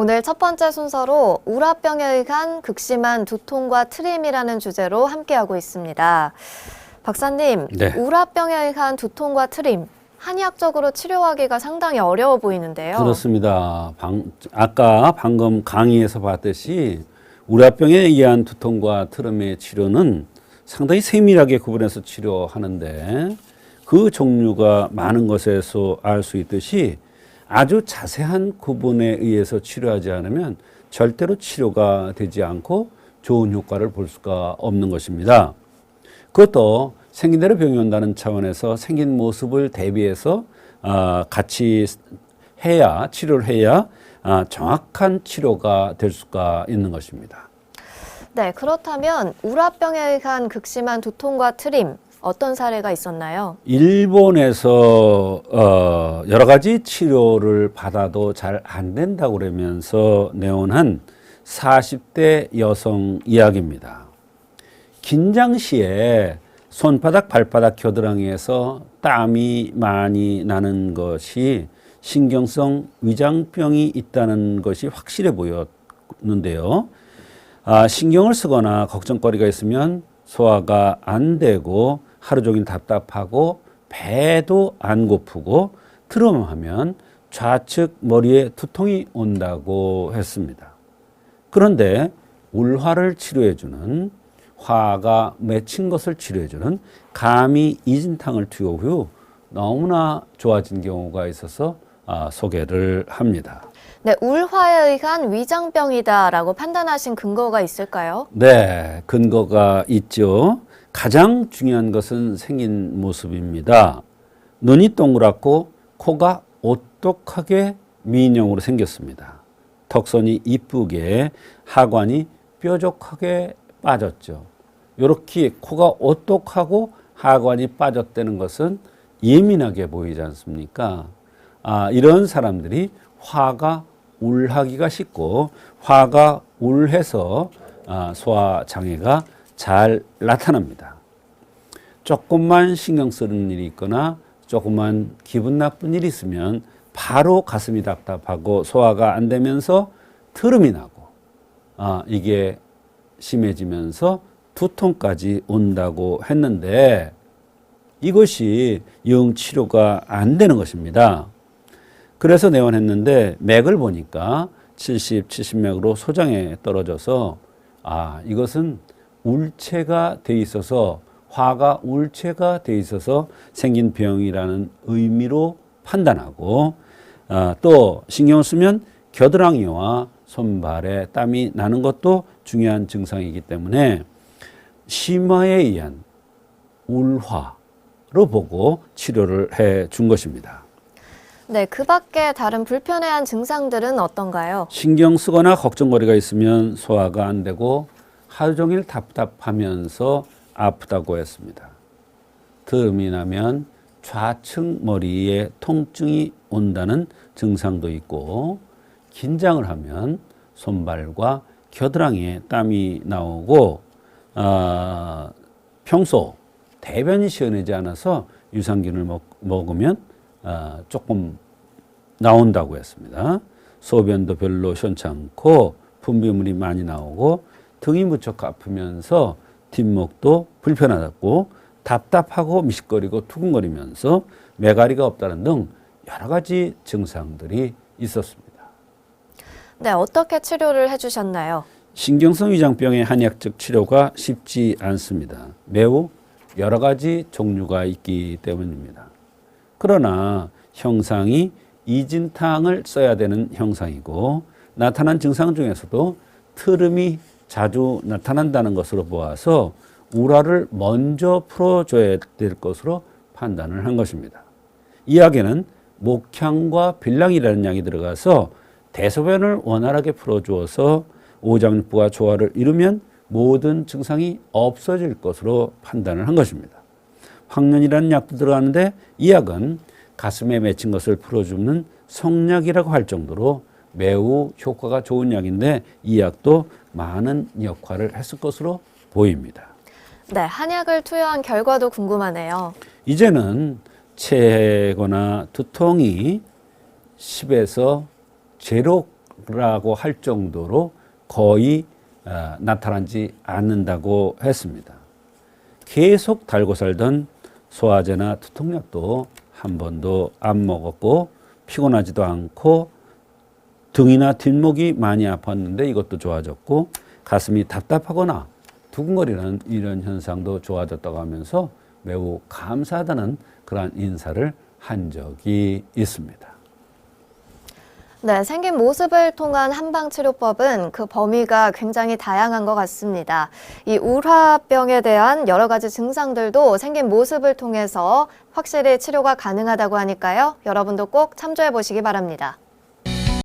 오늘 첫 번째 순서로 우라병에 의한 극심한 두통과 트림이라는 주제로 함께하고 있습니다. 박사님, 네. 우라병에 의한 두통과 트림, 한의학적으로 치료하기가 상당히 어려워 보이는데요. 그렇습니다. 방, 아까 방금 강의에서 봤듯이 우라병에 의한 두통과 트름의 치료는 상당히 세밀하게 구분해서 치료하는데 그 종류가 많은 것에서 알 수 있듯이 아주 자세한 구분에 의해서 치료하지 않으면 절대로 치료가 되지 않고 좋은 효과를 볼 수가 없는 것입니다. 그것도 생긴 대로 병이 온다는 차원에서 생긴 모습을 대비해서 아, 같이 해야 치료를 해야 아, 정확한 치료가 될 수가 있는 것입니다. 네, 그렇다면 우라병에 의한 극심한 두통과 트림, 어떤 사례가 있었나요? 일본에서 어, 여러 가지 치료를 받아도 잘 안 된다고 그러면서 내온한 40대 여성 이야기입니다. 긴장 시에 손바닥, 발바닥 겨드랑이에서 땀이 많이 나는 것이 신경성 위장병이 있다는 것이 확실해 보였는데요. 아, 신경을 쓰거나 걱정거리가 있으면 소화가 안 되고 하루 종일 답답하고 배도 안 고프고 트름하면 좌측 머리에 두통이 온다고 했습니다. 그런데 울화를 치료해주는 화가 맺힌 것을 치료해주는 감이 이진탕을 투여 후 너무나 좋아진 경우가 있어서 아, 소개를 합니다. 네, 울화에 의한 위장병이다라고 판단하신 근거가 있을까요? 네, 근거가 있죠. 가장 중요한 것은 생긴 모습입니다. 눈이 동그랗고 코가 오똑하게 미인형으로 생겼습니다. 턱선이 이쁘게 하관이 뾰족하게 빠졌죠. 이렇게 코가 오똑하고 하관이 빠졌다는 것은 예민하게 보이지 않습니까? 아, 이런 사람들이 화가 울하기가 쉽고 화가 울해서 아, 소화 장애가 잘 나타납니다. 조금만 신경 쓰는 일이 있거나 조금만 기분 나쁜 일이 있으면 바로 가슴이 답답하고 소화가 안 되면서 트름이 나고 아, 이게 심해지면서 두통까지 온다고 했는데 이것이 영 치료가 안 되는 것입니다. 그래서 내원했는데 맥을 보니까 70, 70맥으로 소장에 떨어져서 아, 이것은 울체가 돼 있어서 화가 울체가 돼 있어서 생긴 병이라는 의미로 판단하고 아, 또 신경을 쓰면 겨드랑이와 손발에 땀이 나는 것도 중요한 증상이기 때문에 심화에 의한 울화로 보고 치료를 해 준 것입니다. 네, 그 밖에 다른 불편해한 증상들은 어떤가요? 신경 쓰거나 걱정거리가 있으면 소화가 안 되고 하루 종일 답답하면서 아프다고 했습니다. 드음이 나면 좌측 머리에 통증이 온다는 증상도 있고 긴장을 하면 손발과 겨드랑이에 땀이 나오고 아, 평소 대변이 시원하지 않아서 유산균을 먹, 먹으면 아, 조금 나온다고 했습니다. 소변도 별로 시원치 않고 분비물이 많이 나오고 등이 무척 아프면서 뒷목도 불편하고 답답하고 미식거리고 투근거리면서 매가리가 없다는 등 여러 가지 증상들이 있었습니다. 네, 어떻게 치료를 해주셨나요? 신경성 위장병의 한의학적 치료가 쉽지 않습니다. 매우 여러 가지 종류가 있기 때문입니다. 그러나 형상이 이진탕을 써야 되는 형상이고 나타난 증상 중에서도 트름이 자주 나타난다는 것으로 보아서 우라를 먼저 풀어줘야 될 것으로 판단을 한 것입니다. 이 약에는 목향과 빌랑이라는 약이 들어가서 대소변을 원활하게 풀어주어서 오장육부가 조화를 이루면 모든 증상이 없어질 것으로 판단을 한 것입니다. 황련이라는 약도 들어가는데 이 약은 가슴에 맺힌 것을 풀어주는 성약이라고 할 정도로 매우 효과가 좋은 약인데 이 약도 많은 역할을 했을 것으로 보입니다. 네, 한약을 투여한 결과도 궁금하네요. 이제는 체거나 두통이 10에서 제로 라고 할 정도로 거의 아, 나타나지 않는다고 했습니다. 계속 달고 살던 소화제나 두통약도 한 번도 안 먹었고 피곤하지도 않고 등이나 뒷목이 많이 아팠는데 이것도 좋아졌고 가슴이 답답하거나 두근거리는 이런 현상도 좋아졌다고 하면서 매우 감사하다는 그러한 인사를 한 적이 있습니다. 네, 생긴 모습을 통한 한방 치료법은 그 범위가 굉장히 다양한 것 같습니다. 이 우라병에 대한 여러 가지 증상들도 생긴 모습을 통해서 확실히 치료가 가능하다고 하니까요. 여러분도 꼭 참조해 보시기 바랍니다.